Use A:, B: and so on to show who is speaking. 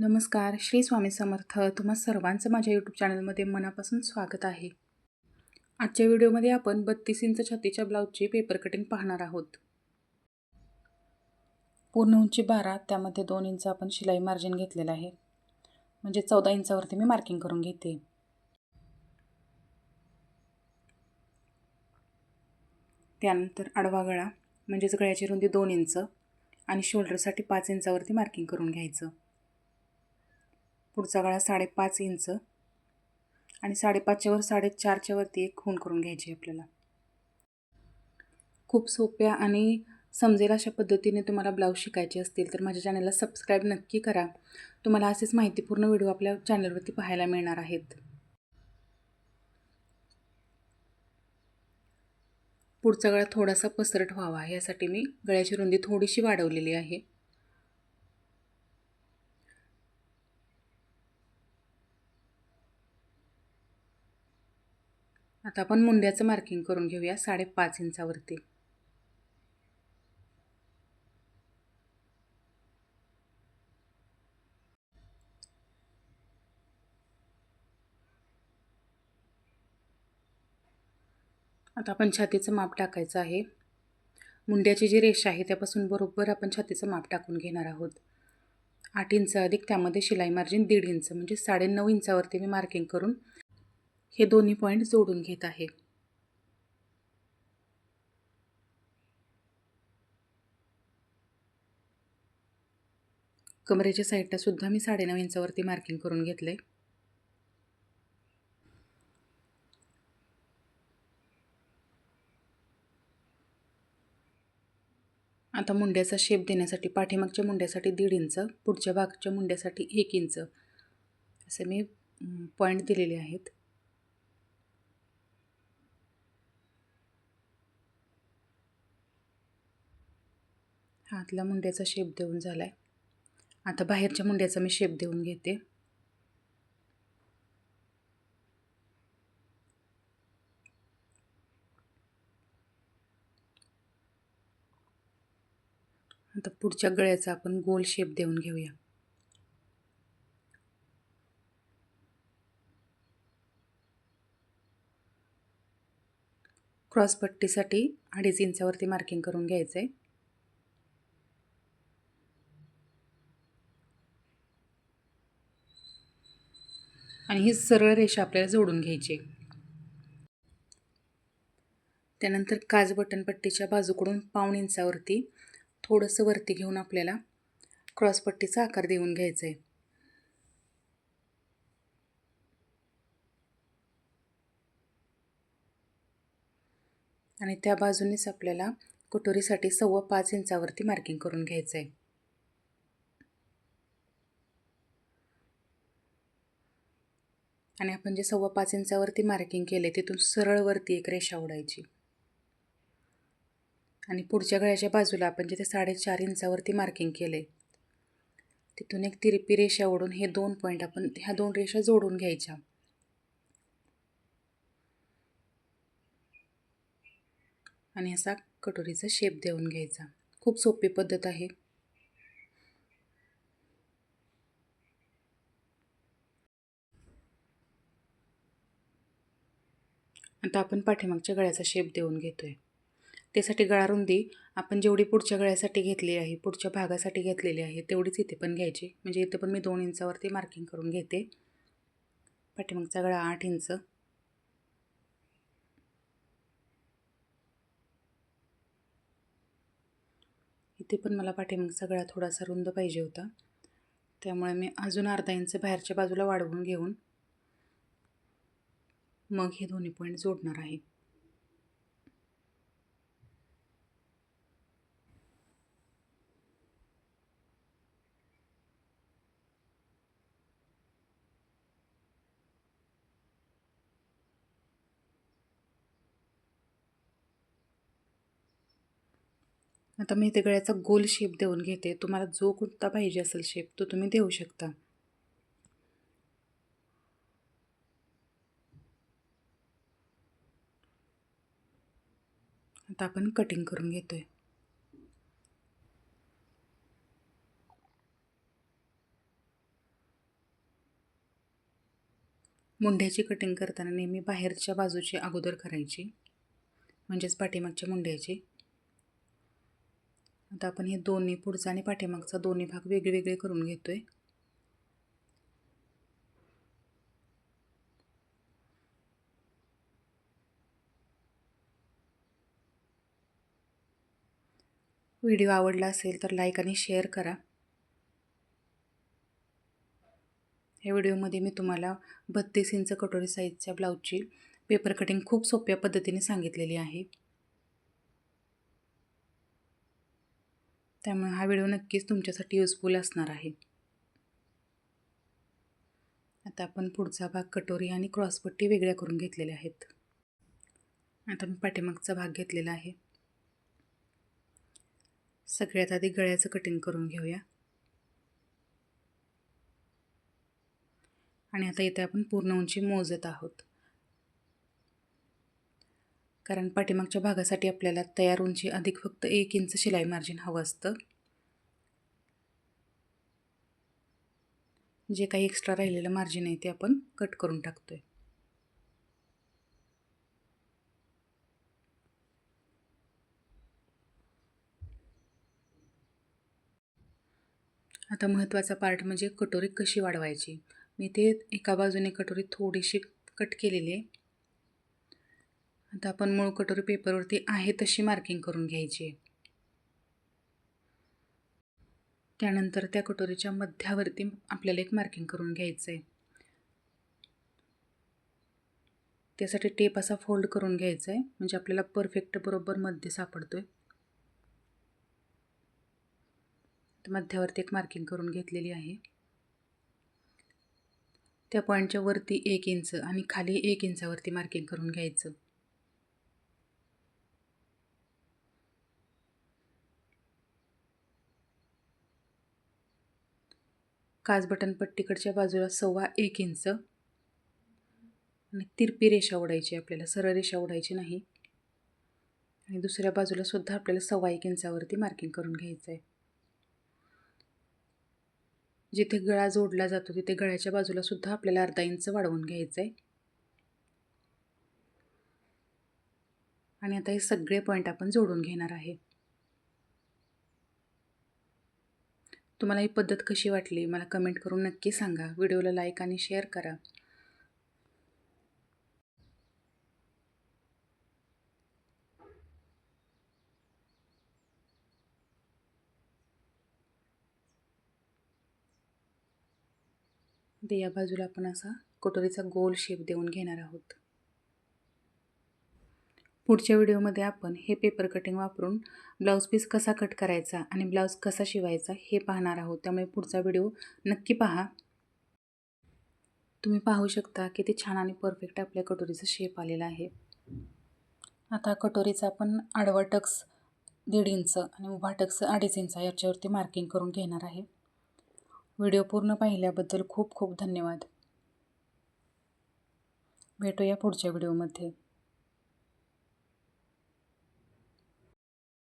A: नमस्कार श्री स्वामी समर्थ. तुम्हा सर्वांचं माझ्या यूट्यूब चॅनलमध्ये मनापासून स्वागत आहे. आजच्या व्हिडिओमध्ये आपण बत्तीस इंच छातीच्या ब्लाऊजची पेपर कटिंग पाहणार आहोत. पूर्ण उंची बारा त्यामध्ये दोन इंच आपण शिलाई मार्जिन घेतलेलं आहे. म्हणजे चौदा इंचावरती मी मार्किंग करून घेते. त्यानंतर आडवा गळा म्हणजेच गळ्याची रुंदी दोन इंच आणि शोल्डरसाठी पाच इंचावरती मार्किंग करून घ्यायचं. पुढचा गळा साडेपाच इंच आणि साडेपाचच्यावर साडेचारच्या वरती एक खूण करून घ्यायची आपल्याला. खूप सोप्या आणि समजेल अशा पद्धतीने तुम्हाला ब्लाऊज शिकायचे असतील तर माझ्या चॅनलला सबस्क्राईब नक्की करा. तुम्हाला असेच माहितीपूर्ण व्हिडिओ आपल्या चॅनलवरती पाहायला मिळणार आहेत. पुढचा गळा थोडासा पसरट व्हावा यासाठी मी गळ्याची रुंदी थोडीशी वाढवलेली आहे. आता आपण मुंड्याचं मार्किंग करून घेऊया साडेपाच इंचावरती. आता आपण छातीचं माप टाकायचं आहे. मुंड्याची जी रेषा आहे त्यापासून बरोबर आपण छातीचं माप टाकून घेणार आहोत. आठ इंच अधिक त्यामध्ये शिलाई मार्जिन दीड इंच म्हणजे साडेनऊ इंचावरती मी मार्किंग करून हे दोन्ही पॉईंट जोडून घेत आहे. कमरेच्या साईडला सुद्धा मी साडेनऊ इंचावरती मार्किंग करून घेतले आता मुंड्याचा शेप देण्यासाठी पाठीमागच्या मुंड्यासाठी दीड इंच पुढच्या भागच्या मुंड्यासाठी एक इंच. असे मी पॉईंट दिलेले आहेत. हातला मुंड्याचा शेप देऊन झाला आहे आता बाहेरच्या मुंड्याचा मी शेप देऊन घेते. आता पुढच्या गळ्याचा आपण गोल शेप देऊन घेऊया. क्रॉसपट्टीसाठी अडीच इंचावरती मार्किंग करून घ्यायचं आहे आणि ही सरळ रेषा आपल्याला जोडून घ्यायची त्यानंतर काज बटनपट्टीच्या बाजूकडून पाऊण इंचावरती थोडंसं वरती घेऊन आपल्याला क्रॉसपट्टीचा आकार देऊन घ्यायचा आहे. आणि त्या बाजूनेच आपल्याला कटोरीसाठी सव्वा पाच इंचावरती मार्किंग करून घ्यायचं आहे. आणि आपण जे सव्वा पाच इंचावरती मार्किंग केले तिथून सरळवरती एक रेषा ओढायची. आणि पुढच्या गळ्याच्या बाजूला आपण जिथे साडेचार इंचावरती मार्किंग केले तिथून एक तिरपी रेषा ओढून हे दोन पॉईंट आपण ह्या दोन रेषा जोडून घ्यायच्या. आणि असा कटोरीचा शेप देऊन घ्यायचा. खूप सोपी पद्धत आहे. आता आपण पाठीमागच्या गळ्याचा शेप देऊन घेतो आहे त्यासाठी गळारुंदी आपण जेवढी पुढच्या गळ्यासाठी घेतली आहे पुढच्या भागासाठी घेतलेली आहे तेवढीच इथे पण घ्यायची. म्हणजे इथे पण मी दोन इंचावरती मार्किंग करून घेते. पाठीमागचा गळा आठ इंच. इथे पण मला पाठीमागचा गळा थोडासा रुंद पाहिजे होता. त्यामुळे मी अजून अर्धा इंच बाहेरच्या बाजूला वाढवून घेऊन मग हे दोन्ही पॉईंट जोडणार आहे. आता मी इथे गळ्याचा गोल शेप देऊन घेते. तुम्हाला जो कुठता पाहिजे असेल शेप तो तुम्ही देऊ शकता. आता आपण कटिंग करून घेतो आहे मुंड्याची कटिंग करताना नेहमी बाहेरच्या बाजूची अगोदर करायची म्हणजेच पाठीमागच्या मुंड्याची आता आपण हे दोन्ही पुढचा आणि पाठीमागचा दोन्ही भाग वेगळे वेगळे करून घेतो आहे व्हिडिओ आवडला असेल तर लाईक आणि शेअर करा. या व्हिडिओमध्ये मी तुम्हाला बत्तीस इंच कटोरी साईजच्या ब्लाऊजची पेपर कटिंग खूप सोप्या पद्धतीने सांगितलेली आहे. त्यामुळे हा व्हिडिओ नक्कीच तुमच्यासाठी युजफुल असणार आहे. आता आपण पुढचा भाग कटोरी आणि क्रॉसपट्टी वेगळ्या करून घेतलेल्या आहेत. आता मी पाठीमागचा भाग घेतलेला आहे. सगळ्यात आधी गळ्याचं कटिंग करून घेऊया. आणि आता इथे आपण पूर्ण उंची मोजत आहोत. कारण पाठीमागच्या भागासाठी आपल्याला तयार उंची अधिक फक्त एक इंच शिलाई मार्जिन हवं असतं. जे काही एक्स्ट्रा राहिलेलं मार्जिन आहे ते आपण कट करून टाकतो आहे आता महत्त्वाचा पार्ट म्हणजे कटोरी कशी वाढवायची? मी ते एका बाजूने कटोरी थोडीशी कट केलेली आहे. आता आपण मूळ कटोरी पेपरवरती आहे तशी मार्किंग करून घ्यायची आहे. त्यानंतर त्या कटोरीच्या मध्यावरती आपल्याला एक मार्किंग करून घ्यायचं आहे त्यासाठी टेप असा फोल्ड करून घ्यायचा आहे म्हणजे आपल्याला परफेक्ट बरोबर मध्य सापडतो आहे मध्यावरती एक मार्किंग करून घेतलेली आहे. त्या पॉईंटच्या वरती एक इंच आणि खाली एक इंचावरती मार्किंग करून घ्यायचं. काच बटन पट्टीकडच्या बाजूला सव्वा एक इंच आणि तिरपी रेषा ओढायची आपल्याला. सरळ रेषा ओढायची नाही. आणि दुसऱ्या बाजूला सुद्धा आपल्याला सव्वा एक इंचावरती मार्किंग करून घ्यायचं आहे. जिथे गळा जोडला जातो तिथे गळ्याच्या बाजूला सुद्धा आपल्याला अर्धा इंच वाढवून घ्यायचं आहे आणि आता हे सगळे पॉईंट आपण जोडून घेणार आहे. तुम्हाला ही पद्धत कशी वाटली? मला कमेंट करून नक्की सांगा. व्हिडिओला लाईक आणि शेअर करा. ते या बाजूला आपण असा कटोरीचा गोल शेप देऊन घेणार आहोत. पुढच्या व्हिडिओमध्ये आपण हे पेपर कटिंग वापरून ब्लाऊज पीस कसा कट करायचा आणि ब्लाऊज कसा शिवायचा हे पाहणार आहोत. त्यामुळे पुढचा व्हिडिओ नक्की पहा. तुम्ही पाहू शकता किती छान आणि परफेक्ट आपल्या कटोरीचा शेप आलेला आहे. आता कटोरीचा आपण आडवा टक्स दीड इंच आणि उभा टक्स अडीच इंच याच्यावरती मार्किंग करून घेणार आहे. व्हिडिओ पूर्ण पाहिल्याबद्दल खूप खूप धन्यवाद. भेटूया पुढच्या व्हिडिओमध्ये.